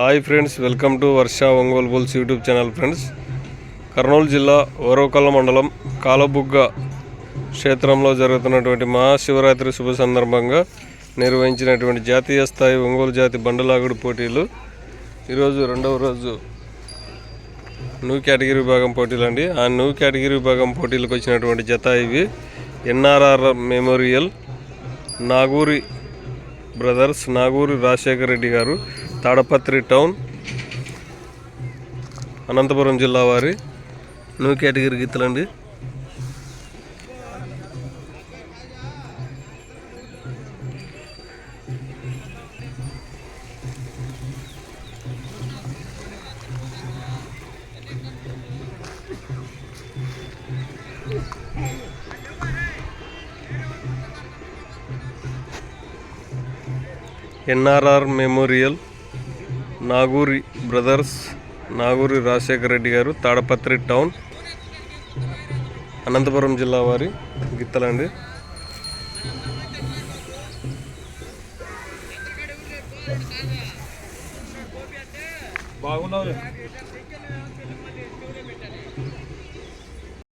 Hi friends welcome to Varsha Ongole bulls YouTube channel friends Kurnool జిల్లా ఓరవకల్ల మండలం కాలబుగ్గ క్షేత్రంలో జరుగుతున్నటువంటి మహాశివరాత్రి శుభ సందర్భంగా నిర్వహించినటువంటి జాతీయ స్థాయి ఒంగోలు జాతి బండలాగుడు పోటీలు. ఈరోజు రెండవ రోజు న్యూ కేటగిరీ విభాగం పోటీలు అండి. ఆ న్యూ కేటగిరీ విభాగం పోటీలకు వచ్చినటువంటి జత ఇవి. NRR memorial Naguri brothers Naguri Rajasekhar Reddy garu. Tadipatri town Anantapur జిల్లా వారి new category గీతలండి. NRR memorial Naguri brothers Naguri Rajasekhara Reddy garu Tadipatri town Anantapuram జిల్లా వారి గిత్తలండి. బాగున్నావు.